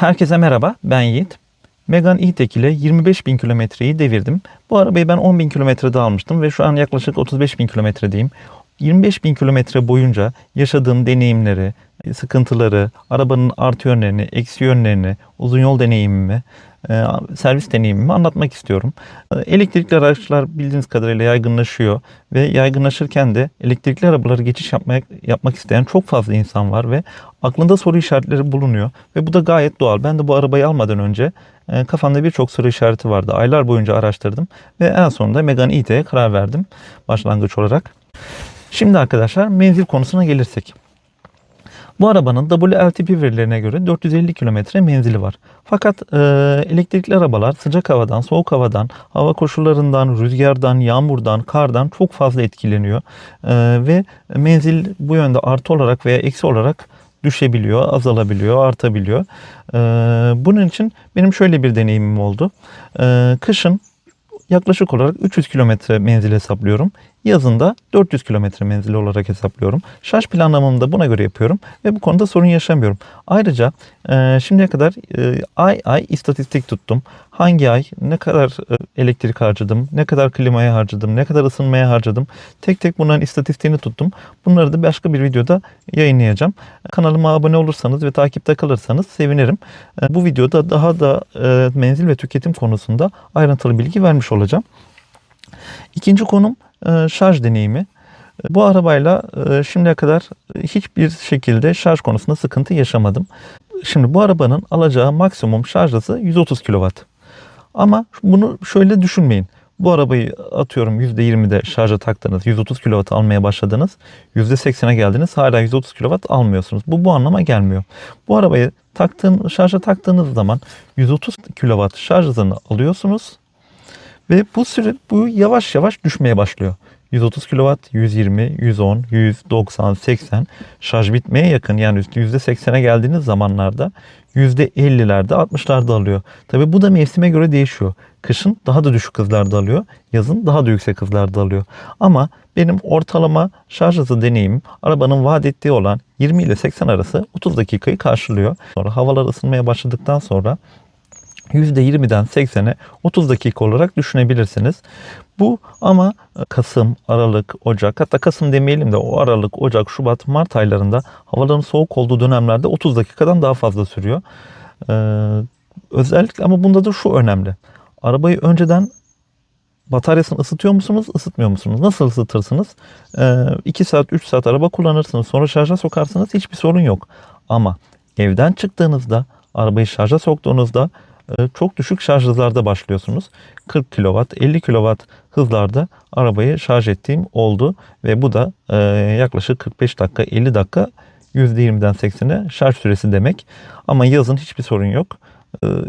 Herkese merhaba, ben Yiğit. Megane E-Tech ile 25 bin kilometreyi devirdim. Bu arabayı ben 10 bin kilometrede almıştım ve şu an yaklaşık 35 bin kilometredeyim. 25 bin kilometre boyunca yaşadığım deneyimleri, sıkıntıları, arabanın artı yönlerini, eksi yönlerini, uzun yol deneyimimi, e, servis deneyimimi anlatmak istiyorum. E, Elektrikli araçlar bildiğiniz kadarıyla yaygınlaşıyor ve yaygınlaşırken de elektrikli arabalara geçiş yapmaya, yapmak isteyen çok fazla insan var ve aklında soru işaretleri bulunuyor ve bu da gayet doğal. Ben de bu arabayı almadan önce e, kafamda birçok soru işareti vardı. Aylar boyunca araştırdım ve en sonunda Megane E-Tech'e karar verdim başlangıç olarak. Şimdi arkadaşlar menzil konusuna gelirsek. Bu arabanın WLTP verilerine göre 450 kilometre menzili var. Fakat e, elektrikli arabalar sıcak havadan, soğuk havadan, hava koşullarından, rüzgardan, yağmurdan, kardan çok fazla etkileniyor. E, ve menzil bu yönde artı olarak veya eksi olarak düşebiliyor, azalabiliyor, artabiliyor. E, bunun için benim şöyle bir deneyimim oldu. E, kışın yaklaşık olarak 300 kilometre menzil hesaplıyorum. Yazında 400 kilometre menzili olarak hesaplıyorum. Şarj planlamamı da buna göre yapıyorum ve bu konuda sorun yaşamıyorum. Ayrıca e, şimdiye kadar e, ay ay istatistik tuttum. Hangi ay ne kadar e, elektrik harcadım, ne kadar klimaya harcadım, ne kadar ısınmaya harcadım. Tek tek bunların istatistiğini tuttum. Bunları da başka bir videoda yayınlayacağım. Kanalıma abone olursanız ve takipte kalırsanız sevinirim. E, bu videoda daha da e, menzil ve tüketim konusunda ayrıntılı bilgi vermiş olacağım. İkinci konum şarj deneyimi. Bu arabayla e, şimdiye kadar hiçbir şekilde şarj konusunda sıkıntı yaşamadım. Şimdi bu arabanın alacağı maksimum şarj hızı 130 kW. Ama bunu şöyle düşünmeyin. Bu arabayı atıyorum %20'de şarja taktınız, 130 kW almaya başladınız. %80'e geldiniz hala 130 kW almıyorsunuz. Bu bu anlama gelmiyor. Bu arabayı taktığın, şarja taktığınız zaman 130 kW şarj hızını alıyorsunuz. Ve bu süre bu yavaş yavaş düşmeye başlıyor. 130 kW, 120, 110, 100, 90, 80 şarj bitmeye yakın yani %80'e geldiğiniz zamanlarda %50'lerde 60'larda alıyor. Tabi bu da mevsime göre değişiyor. Kışın daha da düşük hızlarda alıyor. Yazın daha da yüksek hızlarda alıyor. Ama benim ortalama şarj hızı deneyimim arabanın vaat ettiği olan 20 ile 80 arası 30 dakikayı karşılıyor. Sonra havalar ısınmaya başladıktan sonra %20'den 80'e 30 dakika olarak düşünebilirsiniz. Bu ama Kasım, Aralık, Ocak hatta Kasım demeyelim de o Aralık, Ocak, Şubat, Mart aylarında havaların soğuk olduğu dönemlerde 30 dakikadan daha fazla sürüyor. Ee, özellikle ama bunda da şu önemli. Arabayı önceden bataryasını ısıtıyor musunuz, ısıtmıyor musunuz? Nasıl ısıtırsınız? 2 ee, saat, 3 saat araba kullanırsınız. Sonra şarja sokarsınız. Hiçbir sorun yok. Ama evden çıktığınızda, arabayı şarja soktuğunuzda e, çok düşük şarj hızlarda başlıyorsunuz. 40 kW, 50 kW hızlarda arabayı şarj ettiğim oldu ve bu da e, yaklaşık 45 dakika, 50 dakika %20'den 80'e şarj süresi demek. Ama yazın hiçbir sorun yok.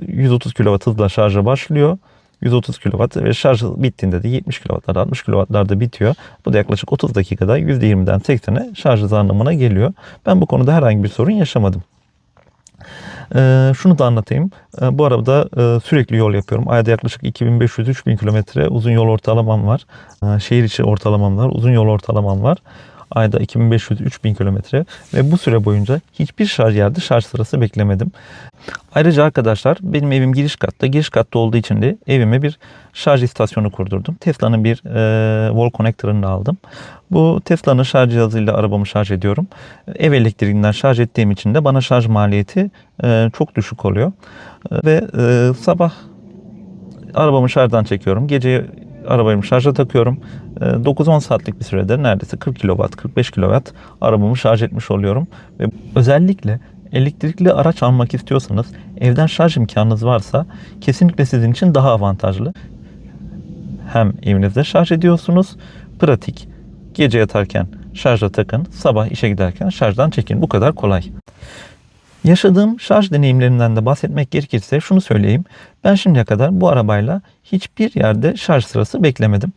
130 kW hızla şarja başlıyor. 130 kW ve şarj bittiğinde de 70 kW'larda 60 kW'larda bitiyor. Bu da yaklaşık 30 dakikada %20'den 80'e şarj hızı anlamına geliyor. Ben bu konuda herhangi bir sorun yaşamadım. Ee, şunu da anlatayım. Ee, bu arada e, sürekli yol yapıyorum. Ayda yaklaşık 2500-3000 kilometre uzun yol ortalamam var. Ee, şehir içi ortalamam var. Uzun yol ortalamam var. Ayda 2500-3000 kilometre ve bu süre boyunca hiçbir şarj yerde şarj sırası beklemedim. Ayrıca arkadaşlar benim evim giriş katta. Giriş katta olduğu için de evime bir şarj istasyonu kurdurdum. Tesla'nın bir e, wall connector'ını aldım. Bu Tesla'nın şarj cihazıyla arabamı şarj ediyorum. Ev elektriğinden şarj ettiğim için de bana şarj maliyeti e, çok düşük oluyor. E, ve e, sabah arabamı şarjdan çekiyorum. Gece arabayı şarja takıyorum. 9-10 saatlik bir sürede neredeyse 40 kW, 45 kW arabamı şarj etmiş oluyorum. Ve özellikle elektrikli araç almak istiyorsanız evden şarj imkanınız varsa kesinlikle sizin için daha avantajlı. Hem evinizde şarj ediyorsunuz, pratik. Gece yatarken şarja takın, sabah işe giderken şarjdan çekin. Bu kadar kolay. Yaşadığım şarj deneyimlerinden de bahsetmek gerekirse şunu söyleyeyim. Ben şimdiye kadar bu arabayla hiçbir yerde şarj sırası beklemedim.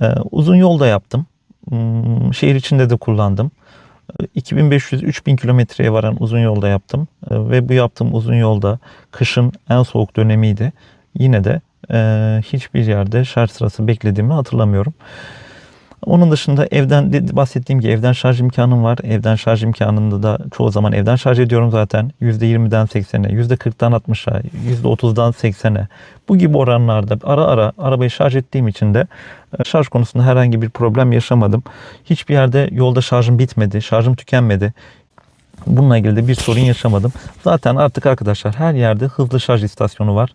Ee, uzun yolda yaptım. Hmm, şehir içinde de kullandım. 2500-3000 kilometreye varan uzun yolda yaptım. Ee, ve bu yaptığım uzun yolda kışın en soğuk dönemiydi. Yine de e, hiçbir yerde şarj sırası beklediğimi hatırlamıyorum. Onun dışında evden de- bahsettiğim gibi evden şarj imkanım var. Evden şarj imkanında da çoğu zaman evden şarj ediyorum zaten. %20'den 80'e, %40'dan 60'a, %30'dan 80'e. Bu gibi oranlarda ara ara arabayı şarj ettiğim için de e, şarj konusunda herhangi bir problem yaşamadım. Hiçbir yerde yolda şarjım bitmedi, şarjım tükenmedi. Bununla ilgili de bir sorun yaşamadım. Zaten artık arkadaşlar her yerde hızlı şarj istasyonu var.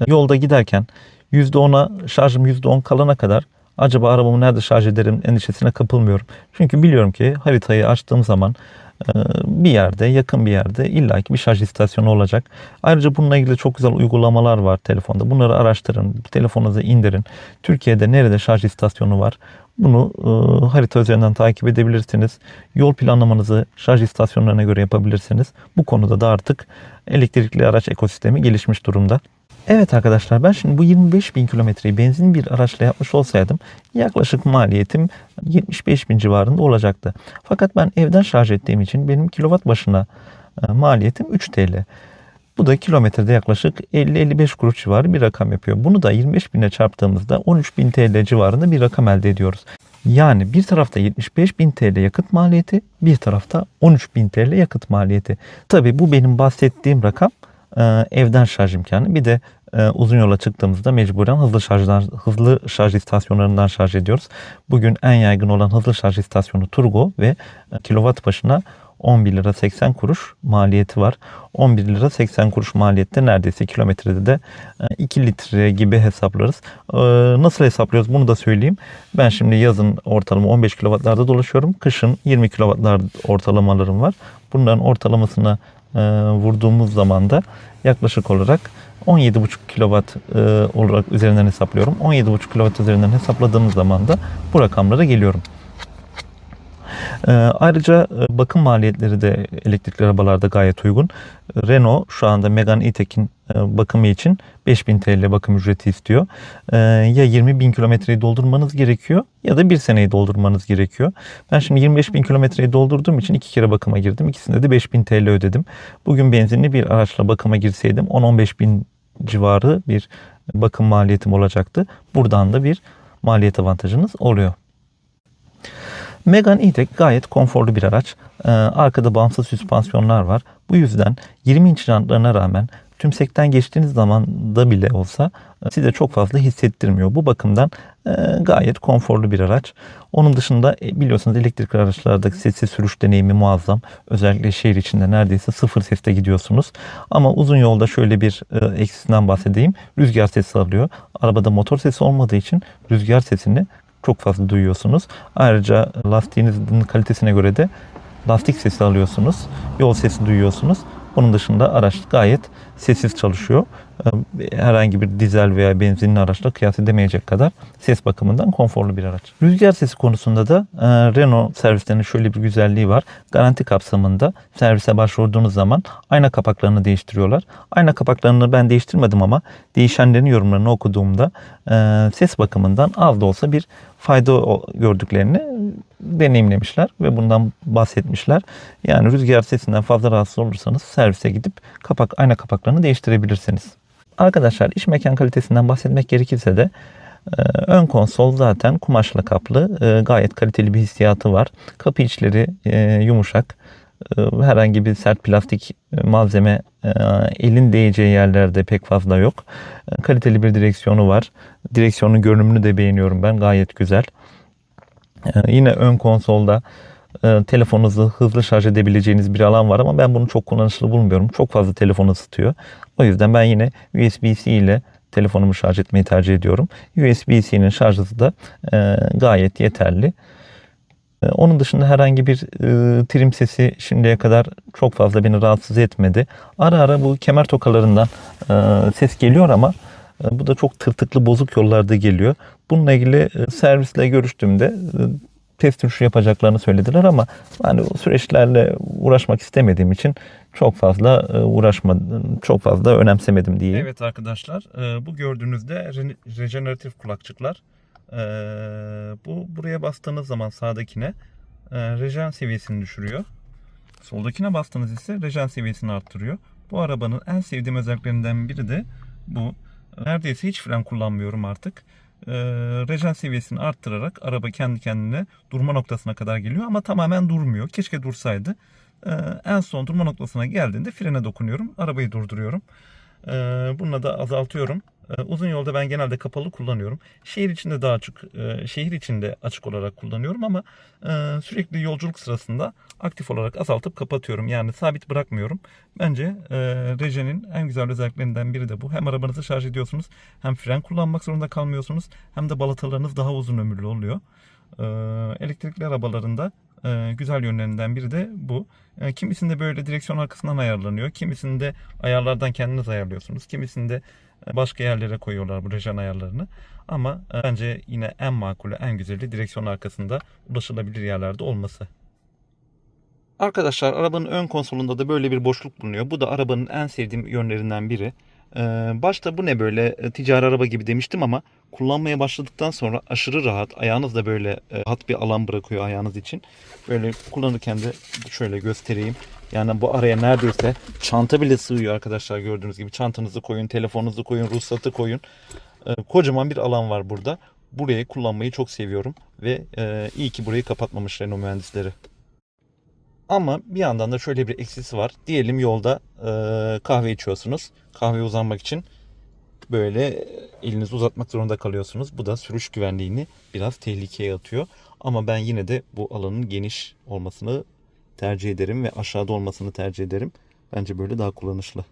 E, Yolda giderken %10'a şarjım %10 kalana kadar acaba arabamı nerede şarj ederim endişesine kapılmıyorum. Çünkü biliyorum ki haritayı açtığım zaman e, bir yerde yakın bir yerde illaki bir şarj istasyonu olacak. Ayrıca bununla ilgili çok güzel uygulamalar var telefonda. Bunları araştırın, telefonunuza indirin. Türkiye'de nerede şarj istasyonu var? Bunu e, harita üzerinden takip edebilirsiniz. Yol planlamanızı şarj istasyonlarına göre yapabilirsiniz. Bu konuda da artık elektrikli araç ekosistemi gelişmiş durumda. Evet arkadaşlar ben şimdi bu 25 bin kilometreyi benzin bir araçla yapmış olsaydım yaklaşık maliyetim 75 bin civarında olacaktı. Fakat ben evden şarj ettiğim için benim kilowatt başına e, maliyetim 3 TL. Bu da kilometrede yaklaşık 50-55 kuruş civarı bir rakam yapıyor. Bunu da 25 bine çarptığımızda 13 bin TL civarında bir rakam elde ediyoruz. Yani bir tarafta 75 bin TL yakıt maliyeti, bir tarafta 13 bin TL yakıt maliyeti. Tabi bu benim bahsettiğim rakam evden şarj imkanı. Bir de e, uzun yola çıktığımızda mecburen hızlı şarjdan hızlı şarj istasyonlarından şarj ediyoruz. Bugün en yaygın olan hızlı şarj istasyonu Turgo ve e, kilowatt başına 11 lira 80 kuruş maliyeti var. 11 lira 80 kuruş maliyette neredeyse kilometrede de e, 2 litre gibi hesaplarız. E, Nasıl hesaplıyoruz bunu da söyleyeyim. Ben şimdi yazın ortalama 15 kilowattlarda dolaşıyorum. Kışın 20 kilowattlar ortalamalarım var. Bunların ortalamasına e, vurduğumuz zaman da yaklaşık olarak 17,5 kilowatt e, olarak üzerinden hesaplıyorum. 17,5 kilowatt üzerinden hesapladığımız zaman da bu rakamlara geliyorum. Ee, ayrıca e, bakım maliyetleri de elektrikli arabalarda gayet uygun. Renault şu anda Megane E-Tech'in e, bakımı için 5000 TL bakım ücreti istiyor. Ee, ya 20 bin kilometreyi doldurmanız gerekiyor ya da bir seneyi doldurmanız gerekiyor. Ben şimdi 25 bin kilometreyi doldurduğum için iki kere bakıma girdim. İkisinde de 5000 TL ödedim. Bugün benzinli bir araçla bakıma girseydim 10-15 bin civarı bir bakım maliyetim olacaktı. Buradan da bir maliyet avantajınız oluyor. Megane E-Tech gayet konforlu bir araç. Ee, arkada bağımsız süspansiyonlar var. Bu yüzden 20 inç jantlarına rağmen tümsekten geçtiğiniz zaman da bile olsa e, size çok fazla hissettirmiyor. Bu bakımdan e, gayet konforlu bir araç. Onun dışında e, biliyorsunuz elektrikli araçlardaki sessiz sürüş deneyimi muazzam. Özellikle şehir içinde neredeyse sıfır seste gidiyorsunuz. Ama uzun yolda şöyle bir e, eksisinden bahsedeyim. Rüzgar sesi alıyor. Arabada motor sesi olmadığı için rüzgar sesini çok fazla duyuyorsunuz. Ayrıca lastiğinizin kalitesine göre de lastik sesi alıyorsunuz. Yol sesi duyuyorsunuz. Bunun dışında araç gayet sessiz çalışıyor. Ee, Herhangi bir dizel veya benzinli araçla kıyas edemeyecek kadar ses bakımından konforlu bir araç. Rüzgar sesi konusunda da e, Renault servislerinin şöyle bir güzelliği var. Garanti kapsamında servise başvurduğunuz zaman ayna kapaklarını değiştiriyorlar. Ayna kapaklarını ben değiştirmedim ama değişenlerin yorumlarını okuduğumda e, ses bakımından az da olsa bir fayda gördüklerini deneyimlemişler ve bundan bahsetmişler. Yani rüzgar sesinden fazla rahatsız olursanız servise gidip kapak ayna kapaklarını değiştirebilirsiniz. Arkadaşlar iş mekan kalitesinden bahsetmek gerekirse de e, ön konsol zaten kumaşla kaplı. E, Gayet kaliteli bir hissiyatı var. Kapı içleri e, yumuşak. Herhangi bir sert plastik malzeme elin değeceği yerlerde pek fazla yok. Kaliteli bir direksiyonu var. Direksiyonun görünümünü de beğeniyorum ben. Gayet güzel. Yine ön konsolda e, telefonunuzu hızlı şarj edebileceğiniz bir alan var ama ben bunu çok kullanışlı bulmuyorum. Çok fazla telefonu ısıtıyor. O yüzden ben yine USB-C ile telefonumu şarj etmeyi tercih ediyorum. USB-C'nin şarj hızı da e, gayet yeterli. E, Onun dışında herhangi bir e, trim sesi şimdiye kadar çok fazla beni rahatsız etmedi. Ara ara bu kemer tokalarından e, ses geliyor ama e, bu da çok tırtıklı bozuk yollarda geliyor. Bununla ilgili e, servisle görüştüğümde e, test sürüşü yapacaklarını söylediler ama hani o süreçlerle uğraşmak istemediğim için çok fazla e, uğraşmadım, çok fazla önemsemedim diyeyim. Evet arkadaşlar, e, bu gördüğünüzde re- rejeneratif kulakçıklar. E, Bu buraya bastığınız zaman sağdakine rejen seviyesini düşürüyor. Soldakine bastığınız ise rejen seviyesini arttırıyor. Bu arabanın en sevdiğim özelliklerinden biri de bu. Neredeyse hiç fren kullanmıyorum artık. E, rejen seviyesini arttırarak araba kendi kendine durma noktasına kadar geliyor ama tamamen durmuyor. Keşke dursaydı. E, en son durma noktasına geldiğinde frene dokunuyorum. Arabayı durduruyorum. E, bununla da azaltıyorum. E, uzun yolda ben genelde kapalı kullanıyorum. Şehir içinde daha açık, e, şehir içinde açık olarak kullanıyorum ama e, sürekli yolculuk sırasında aktif olarak azaltıp kapatıyorum. Yani sabit bırakmıyorum. Bence e, Reje'nin en güzel özelliklerinden biri de bu. Hem arabanızı şarj ediyorsunuz, hem fren kullanmak zorunda kalmıyorsunuz, hem de balatalarınız daha uzun ömürlü oluyor. Elektrikli arabalarında güzel yönlerinden biri de bu. Kimisinde böyle direksiyon arkasından ayarlanıyor. Kimisinde ayarlardan kendiniz ayarlıyorsunuz. Kimisinde başka yerlere koyuyorlar bu rejen ayarlarını. Ama e, bence yine en makulü, en güzeli direksiyon arkasında ulaşılabilir yerlerde olması. Arkadaşlar arabanın ön konsolunda da böyle bir boşluk bulunuyor. Bu da arabanın en sevdiğim yönlerinden biri. Ee, başta bu ne böyle e, ticari araba gibi demiştim ama kullanmaya başladıktan sonra aşırı rahat. Ayağınız da böyle e, rahat bir alan bırakıyor ayağınız için. Böyle kullanırken de şöyle göstereyim. Yani bu araya neredeyse çanta bile sığıyor arkadaşlar gördüğünüz gibi. Çantanızı koyun, telefonunuzu koyun, ruhsatı koyun. Ee, kocaman bir alan var burada. Burayı kullanmayı çok seviyorum ve e, iyi ki burayı kapatmamış Renault mühendisleri. Ama bir yandan da şöyle bir eksisi var. Diyelim yolda e, kahve içiyorsunuz. Kahveye uzanmak için böyle elinizi uzatmak zorunda kalıyorsunuz. Bu da sürüş güvenliğini biraz tehlikeye atıyor. Ama ben yine de bu alanın geniş olmasını tercih ederim ve aşağıda olmasını tercih ederim. Bence böyle daha kullanışlı.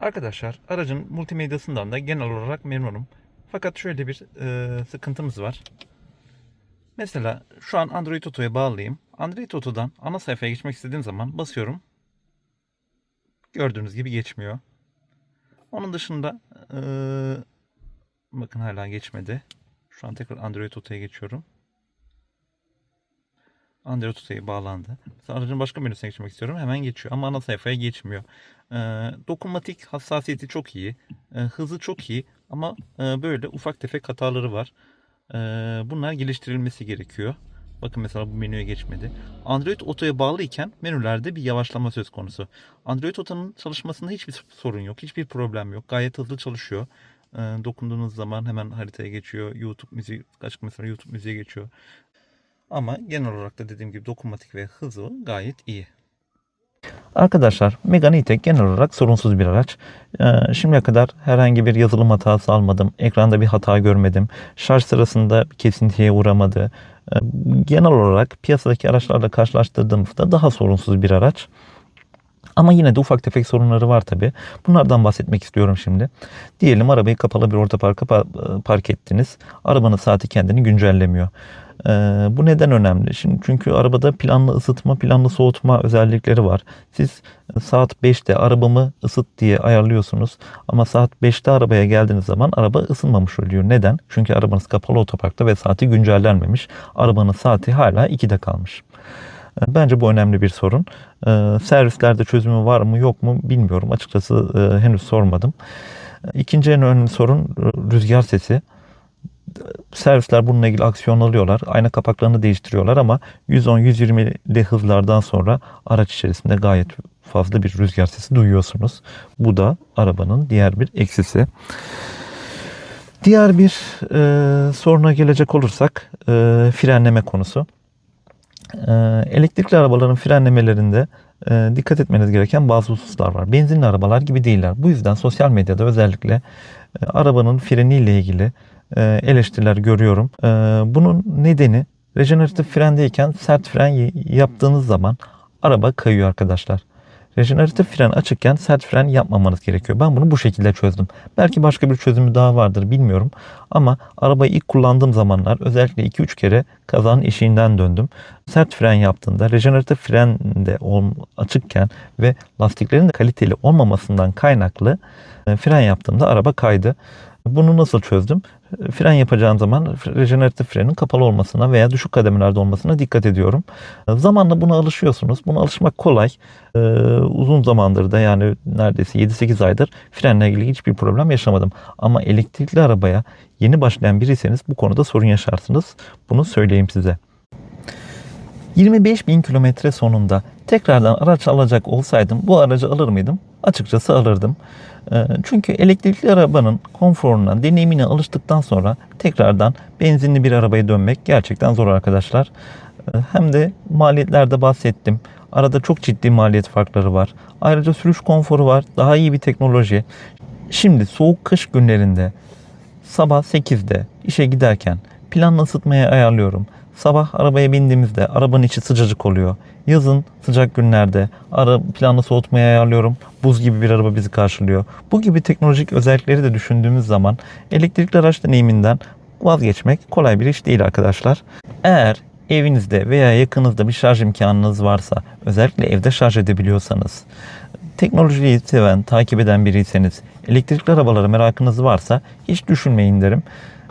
Arkadaşlar aracın multimedyasından da genel olarak memnunum. Fakat şöyle bir e, sıkıntımız var. Mesela şu an Android Auto'ya bağlıyım. Android Auto'dan ana sayfaya geçmek istediğim zaman basıyorum. Gördüğünüz gibi geçmiyor. Onun dışında e, bakın hala geçmedi. Şu an tekrar Android Auto'ya geçiyorum. Android Auto'ya bağlandı. Mesela aracın başka menüsüne geçmek istiyorum. Hemen geçiyor ama ana sayfaya geçmiyor. E, dokunmatik hassasiyeti çok iyi. E, hızı çok iyi ama e, böyle ufak tefek hataları var. E, bunlar geliştirilmesi gerekiyor. Bakın mesela bu menüye geçmedi. Android Auto'ya bağlı iken menülerde bir yavaşlama söz konusu. Android Auto'nun çalışmasında hiçbir sorun yok. Hiçbir problem yok. Gayet hızlı çalışıyor. E, dokunduğunuz zaman hemen haritaya geçiyor. YouTube müziği, açık mesela YouTube müziğe geçiyor. Ama genel olarak da dediğim gibi dokunmatik ve hızı gayet iyi. Arkadaşlar Megane E-Tech genel olarak sorunsuz bir araç. Ee, şimdiye kadar herhangi bir yazılım hatası almadım. Ekranda bir hata görmedim. Şarj sırasında kesintiye uğramadı. Ee, genel olarak piyasadaki araçlarla karşılaştırdığımızda daha sorunsuz bir araç. Ama yine de ufak tefek sorunları var tabi. Bunlardan bahsetmek istiyorum şimdi. Diyelim arabayı kapalı bir orta parka pa- park ettiniz. Arabanın saati kendini güncellemiyor. Ee, bu neden önemli? Şimdi çünkü arabada planlı ısıtma, planlı soğutma özellikleri var. Siz saat 5'te arabamı ısıt diye ayarlıyorsunuz. Ama saat 5'te arabaya geldiğiniz zaman araba ısınmamış oluyor. Neden? Çünkü arabanız kapalı otoparkta ve saati güncellenmemiş. Arabanın saati hala 2'de kalmış. Bence bu önemli bir sorun. Ee, servislerde çözümü var mı yok mu bilmiyorum. Açıkçası e, henüz sormadım. İkinci en önemli sorun e, rüzgar sesi. Servisler bununla ilgili aksiyon alıyorlar. Ayna kapaklarını değiştiriyorlar ama 110-120'li hızlardan sonra araç içerisinde gayet fazla bir rüzgar sesi duyuyorsunuz. Bu da arabanın diğer bir eksisi. Diğer bir e, soruna gelecek olursak e, frenleme konusu. E, elektrikli arabaların frenlemelerinde e, dikkat etmeniz gereken bazı hususlar var. Benzinli arabalar gibi değiller. Bu yüzden sosyal medyada özellikle e, arabanın freniyle ilgili e, eleştiriler görüyorum. Bunun nedeni rejeneratif frendeyken sert fren yaptığınız zaman araba kayıyor arkadaşlar. Rejeneratif fren açıkken sert fren yapmamanız gerekiyor. Ben bunu bu şekilde çözdüm. Belki başka bir çözümü daha vardır bilmiyorum. Ama arabayı ilk kullandığım zamanlar özellikle 2-3 kere kazanın eşiğinden döndüm. Sert fren yaptığında rejeneratif fren de açıkken ve lastiklerin de kaliteli olmamasından kaynaklı e, fren yaptığımda araba kaydı. Bunu nasıl çözdüm? Fren yapacağım zaman rejeneratif frenin kapalı olmasına veya düşük kademelerde olmasına dikkat ediyorum. Zamanla buna alışıyorsunuz. Buna alışmak kolay. Ee, uzun zamandır da yani neredeyse 7-8 aydır frenle ilgili hiçbir problem yaşamadım. Ama elektrikli arabaya yeni başlayan biriyseniz bu konuda sorun yaşarsınız. Bunu söyleyeyim size. 25 bin kilometre sonunda tekrardan araç alacak olsaydım bu aracı alır mıydım? Açıkçası alırdım. Ee, Çünkü elektrikli arabanın konforuna, deneyimine alıştıktan sonra tekrardan benzinli bir arabaya dönmek gerçekten zor arkadaşlar. Ee, Hem de maliyetlerde bahsettim. Arada çok ciddi maliyet farkları var. Ayrıca sürüş konforu var. Daha iyi bir teknoloji. Şimdi soğuk kış günlerinde sabah 8'de işe giderken planlı ısıtmaya ayarlıyorum. Sabah arabaya bindiğimizde arabanın içi sıcacık oluyor. Yazın sıcak günlerde ara planlı soğutmaya ayarlıyorum. Buz gibi bir araba bizi karşılıyor. Bu gibi teknolojik özellikleri de düşündüğümüz zaman elektrikli araç deneyiminden vazgeçmek kolay bir iş değil arkadaşlar. Eğer evinizde veya yakınızda bir şarj imkanınız varsa, özellikle evde şarj edebiliyorsanız, teknolojiyi seven, takip eden biriyseniz, elektrikli arabalara merakınız varsa hiç düşünmeyin derim.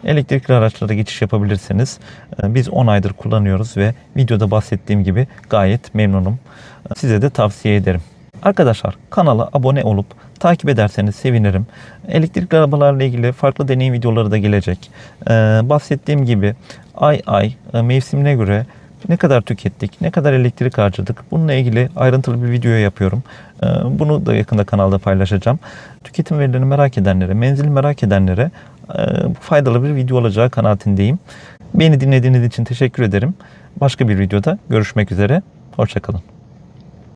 Elektrikli araçlara geçiş yapabilirsiniz. Ee, Biz 10 aydır kullanıyoruz ve videoda bahsettiğim gibi gayet memnunum. Ee, Size de tavsiye ederim. Arkadaşlar kanala abone olup takip ederseniz sevinirim. Elektrikli arabalarla ilgili farklı deneyim videoları da gelecek. Ee, bahsettiğim gibi ay ay e, mevsimine göre ne kadar tükettik, ne kadar elektrik harcadık bununla ilgili ayrıntılı bir video yapıyorum. Ee, Bunu da yakında kanalda paylaşacağım. Tüketim verilerini merak edenlere, menzili merak edenlere faydalı bir video olacağı kanaatindeyim. Beni dinlediğiniz için teşekkür ederim. Başka bir videoda görüşmek üzere. Hoşçakalın.